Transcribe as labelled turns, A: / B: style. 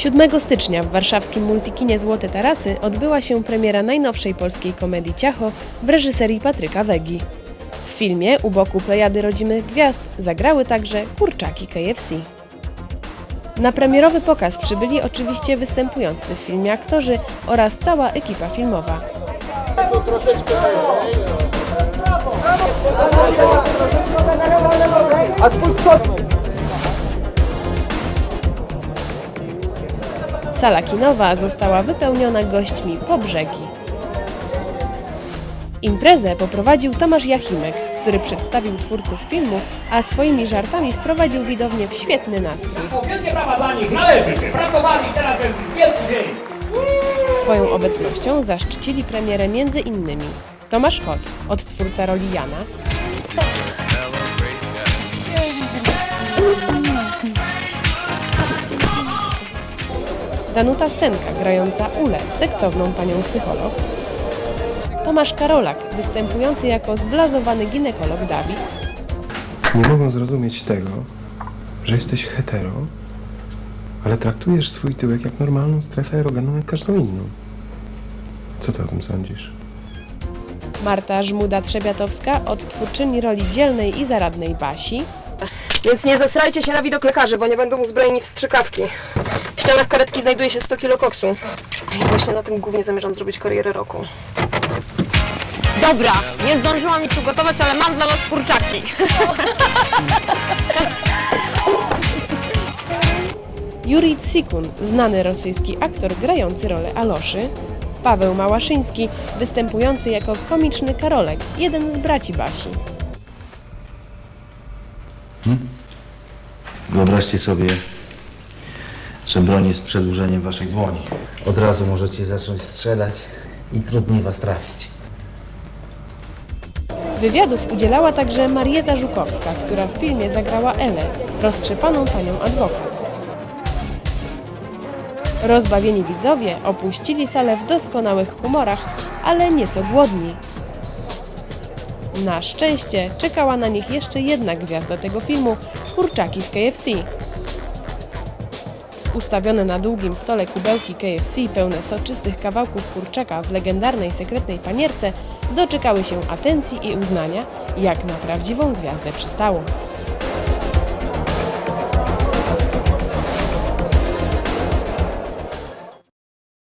A: 7 stycznia w warszawskim multikinie Złote Tarasy odbyła się premiera najnowszej polskiej komedii Ciacho w reżyserii Patryka Wegi. W filmie u boku plejady rodzimych gwiazd zagrały także kurczaki KFC. Na premierowy pokaz przybyli oczywiście występujący w filmie aktorzy oraz cała ekipa filmowa. Sala kinowa została wypełniona gośćmi po brzegi. Imprezę poprowadził Tomasz Jachimek, który przedstawił twórców filmu, a swoimi żartami wprowadził widownię w świetny nastrój.
B: Wielkie brawa dla nich, należy się. Pracowali, teraz jest wielki dzień.
A: Swoją obecnością zaszczycili premierę między innymi Tomasz Kot, odtwórca roli Jana, Danuta Stenka, grająca Ulę, seksowną panią psycholog, Tomasz Karolak, występujący jako zblazowany ginekolog Dawid,
C: Nie mogą zrozumieć tego, że jesteś hetero, ale traktujesz swój tyłek jak normalną strefę erogenną, jak każdą inną. Co ty o tym sądzisz?
A: Marta Żmuda-Trzebiatowska, odtwórczyni roli dzielnej i zaradnej Basi,
D: Więc nie zestrajcie się na widok lekarzy, bo nie będą uzbrojeni w strzykawki. W ścianach karetki znajduje się 100 kilo koksu. I właśnie na tym głównie zamierzam zrobić karierę roku.
E: Dobra, nie zdążyłam mi przygotować, ale mam dla was kurczaki.
A: Juri Tsikun, znany rosyjski aktor grający rolę Aloszy, Paweł Małaszyński, występujący jako komiczny Karolek, jeden z braci Basi.
F: Wyobraźcie sobie, że broń jest przedłużeniem waszej dłoni. Od razu możecie zacząć strzelać i trudniej was trafić.
A: Wywiadów udzielała także Marieta Żukowska, która w filmie zagrała Elę, roztrzepaną panią adwokat. Rozbawieni widzowie opuścili salę w doskonałych humorach, ale nieco głodni. Na szczęście czekała na nich jeszcze jedna gwiazda tego filmu kurczaki z KFC. Ustawione na długim stole kubełki KFC pełne soczystych kawałków kurczaka w legendarnej sekretnej panierce doczekały się atencji i uznania, jak na prawdziwą gwiazdę przystało.